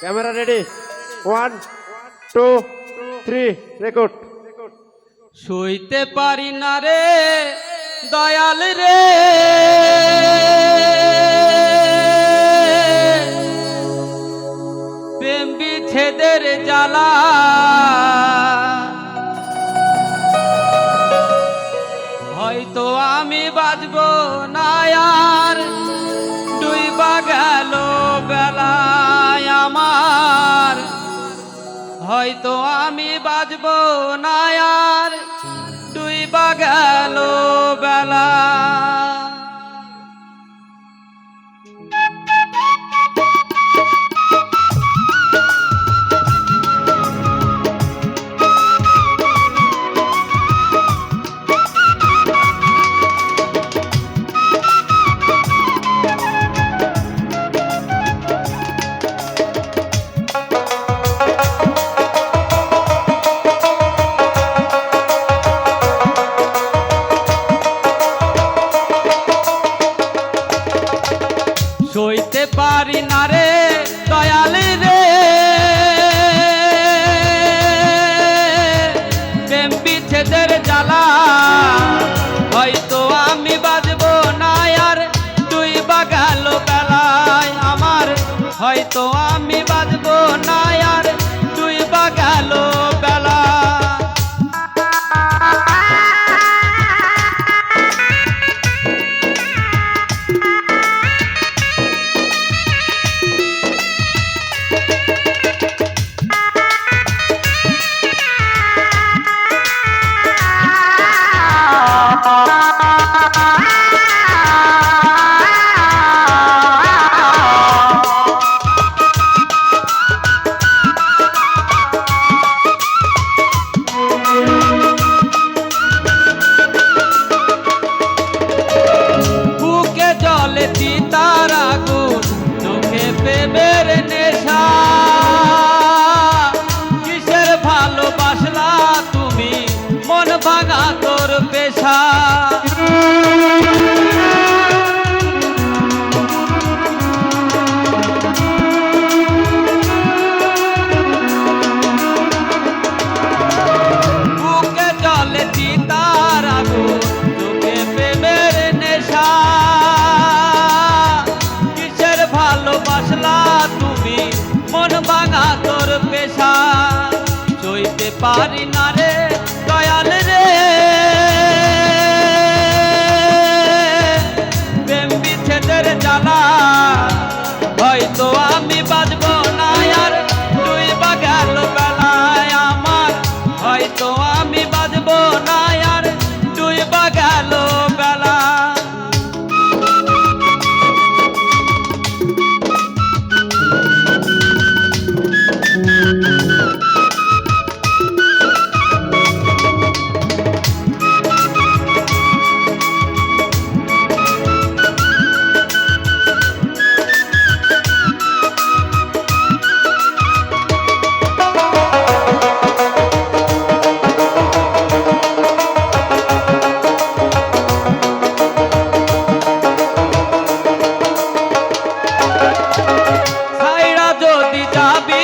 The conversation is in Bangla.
Camera ready one two three record সইতে পারি না রে দয়াল রে। আমি বাজব নায়ার তুই বাগালো গেল বেলা। পারি না রে, দয়ালি রে। প্রেম বিচ্ছেদের জ্বালা, হয়তো আমি বাজবো না আর তুই বাগালো বেলায় আমার, হয়তো আমি ভাঙা তোর পেশা চইতে পারি না রে দয়াল রে। যদি যাবি